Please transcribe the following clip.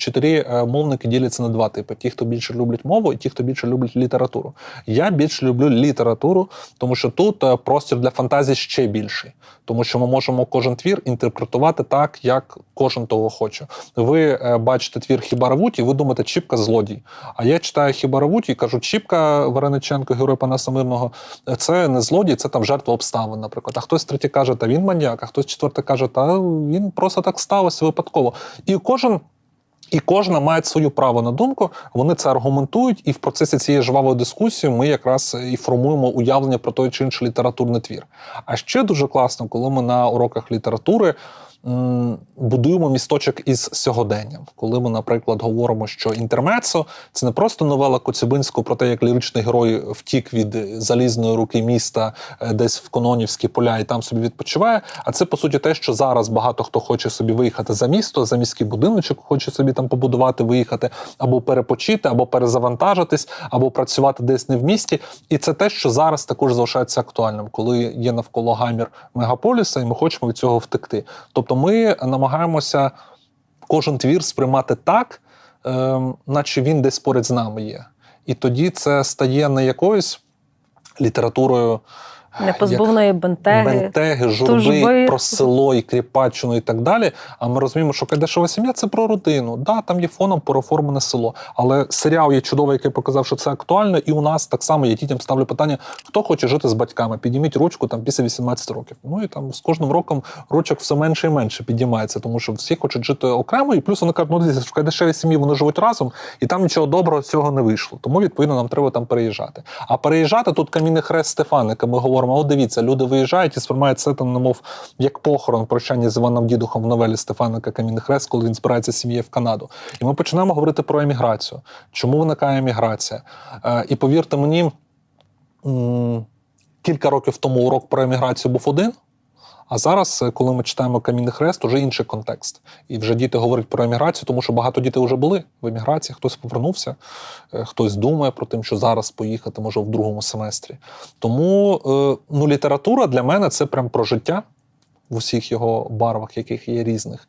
вчителі мовники діляться на два типи: ті, хто більше люблять мову, і ті, хто більше люблять літературу. Я більше люблю літературу, тому що тут е, простір для фантазії ще більший, тому що ми можемо кожен твір інтерпретувати так, як кожен того хоче. Ви е, бачите твір Хібаравуті, і ви думаєте, Чіпка злодій. А я читаю Хібаравуті і кажу, Чіпка Варениченко, герой Панаса Мирного, е, це не злодій, це там жертва обставин, наприклад. А хтось третій каже, та він маньяк, а хтось четвертий каже, та він просто так сталося випадково. І кожен. І кожна має свою право на думку, вони це аргументують, і в процесі цієї жвавої дискусії ми якраз і формуємо уявлення про той чи інший літературний твір. А ще дуже класно, коли ми на уроках літератури будуємо місточок із сьогоденням. Коли ми, наприклад, говоримо, що інтермецо це не просто новела Коцюбинського про те, як ліричний герой втік від залізної руки міста е, десь в Кононівські поля і там собі відпочиває. А це по суті те, що зараз багато хто хоче собі виїхати за місто, за міський будиночок, хоче собі там побудувати, виїхати або перепочити, або перезавантажитись, або працювати десь не в місті. І це те, що зараз також залишається актуальним, коли є навколо гамір мегаполіса, і ми хочемо від цього втекти. Тобто, ми намагаємося кожен твір сприймати так, е, наче він десь поряд з нами є. І тоді це стає не якоюсь літературою. Непозбувної бентеги. Бентеги, журби, тужби. про село і Кріпаччину і так далі. А ми розуміємо, що Кайдашева сім'я це про родину. Да, там є фоном переформене село. Але серіал є чудовий, який показав, що це актуально. І у нас так само я дітям ставлю питання: хто хоче жити з батьками? Підніміть ручку там після 18 років. Ну і там з кожним роком ручок все менше і менше піднімається, тому що всі хочуть жити окремо, і плюс вони кажуть, ну дивіться, в Кайдашевій сім'ї вони живуть разом, і там нічого доброго з цього не вийшло. Тому відповідно нам треба там переїжджати. А переїжджати тут камінний хрест Стефаника. Ми говоримо: от дивіться, люди виїжджають і сприймають це там, немов як похорон прощання з Іваном Дідухом в новелі Стефана Камінний хрест, коли він збирається з сім'єю в Канаду. І ми починаємо говорити про еміграцію. Чому виникає еміграція? Е, і повірте мені, кілька років тому урок про еміграцію був один. А зараз, е, коли ми читаємо Камінний хрест, уже інший контекст. І вже діти говорять про еміграцію, тому що багато дітей вже були в еміграції, хтось повернувся, е, хтось думає про те, що зараз поїхати може в другому семестрі. Тому е, ну, література для мене це прям про життя в усіх його барвах, яких є різних.